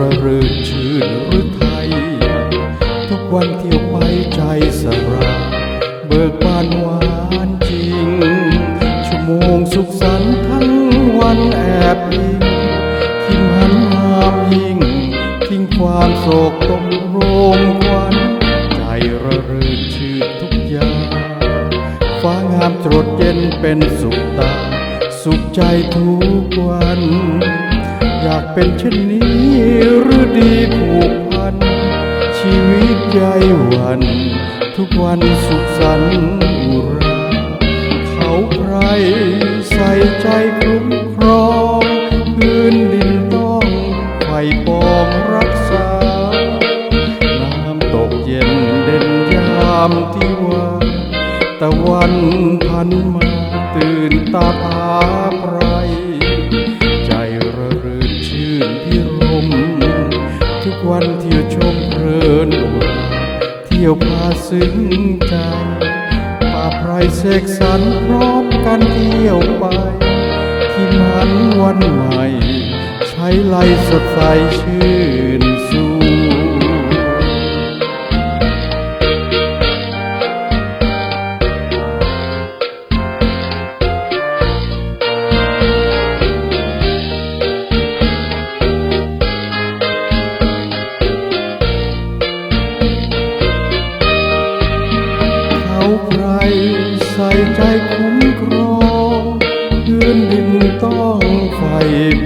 ระรื่นชื่นหรือไทย ทุกวันเที่ยวไปใจสลาญเบิกบานหวานจริง ชั่วโมงสุขสันต์ทั้งวันแอบอิงทิ้งหันมาพิงทิ้งความโศกตมโรงควันใจระรื่นชื่นทุกอย่างฟ้างามตรดเย็นเป็นสุขตา สุขใจทุกวัน อยากเป็นเช่นนี้หรือดีผูกพัน ชีวิตใจหวัน ทุกวันสุขสันต์อุราเขาใครใส่ใจคุ้มครองพื้นดินต้องไฟปองรักษา น้ำตกเย็นเด่นยามที่ว่าตะวันพันมาตื่นตาผาไพร ชมเพลินอุราเที่ยวพาซึ้งใจป่าไพรเสกสรรพร้อมกันเที่ยวไป ที่มันวันใหม่ ใช้ไลสดใสชื่น ใจคุ้มครองพื้นดินต้องไฟ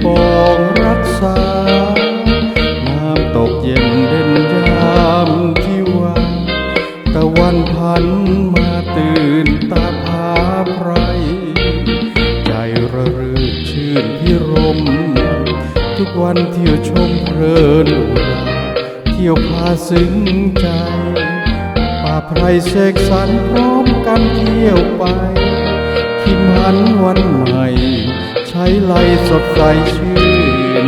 ปองรักษา น้ำตกเย็นเด่นยามที่ว่าตะวันพันมาตื่นตาผาไพรใจระรื่นชื่นพิรม ทุกวันเที่ยวชมเพลินราเที่ยวพาซึ้งใจ ใครเสกสรรพร้อมกันเที่ยวไปทิมหันวันใหม่ ใช้ไหลสดใสชื่น